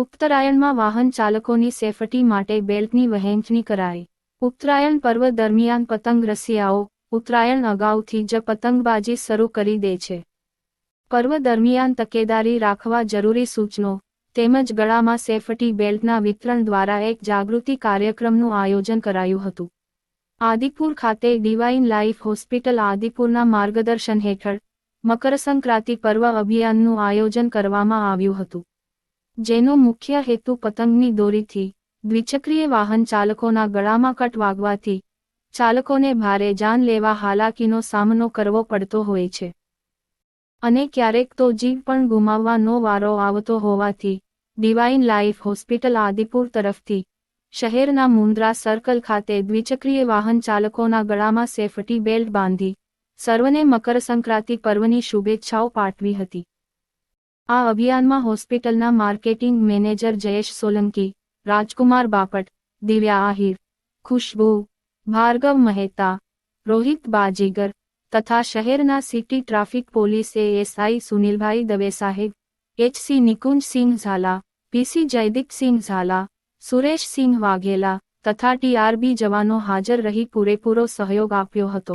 ઉત્તરાયણમાં વાહન ચાલકોની સેફટી માટે બેલ્ટની વહેંચણી કરાઈ. ઉત્તરાયણ પર્વ દરમિયાન પતંગ રસિયાઓ ઉત્તરાયણ અગાઉથી જ પતંગબાજી શરૂ કરી દે છે. પર્વ દરમિયાન તકેદારી રાખવા જરૂરી સૂચનો તેમજ ગળામાં સેફટી બેલ્ટના વિતરણ દ્વારા એક જાગૃતિ કાર્યક્રમનું આયોજન કરાયું હતું. આદિપુર ખાતે ડિવાઇન લાઇફ હોસ્પિટલ આદિપુરના માર્ગદર્શન હેઠળ મકરસંક્રાંતિ પર્વ અભિયાનનું આયોજન કરવામાં આવ્યું હતું. જેનો મુખ્ય હેતુ પતંગની દોરીથી દ્વિચક્રીય વાહન ચાલકોના ગળામાં કટ વાગવાથી ચાલકોને ભારે જાન લેવા હાલાકીનો સામનો કરવો પડતો હોય છે. અને ક્યારેક તો જીવ પણ ગુમાવવાનો વારો આવતો હોવાથી ડિવાઇન લાઇફ હોસ્પિટલ આદિપુર તરફથી શહેરના મુન્દ્રા સર્કલ ખાતે દ્વિચક્રીય વાહન ચાલકોના ગળામાં સેફટી બેલ્ટ બાંધી સર્વને મકરસંક્રાંતિ પર્વની શુભેચ્છાઓ પાઠવી હતી. આ અભિયાનમાં હોસ્પિટલના માર્કેટિંગ મેનેજર જયેશ સોલંકી, રાજકુમાર બાપટ, દિવ્યા આહિર, ખુશ્બુ, ભાર્ગવ મહેતા, રોહિત બાજીગર તથા શહેરના city traffic police ASI Sunilbhai Dave સાહેબ એચસી નિકુંજસિંહ ઝાલા પીસી જયદીપસિંહ ઝાલા સુરેશસિંહ વાઘેલા તથા ટીઆરબી જવાનો હાજર રહી પૂરેપૂરો સહયોગ આપ્યો હતો.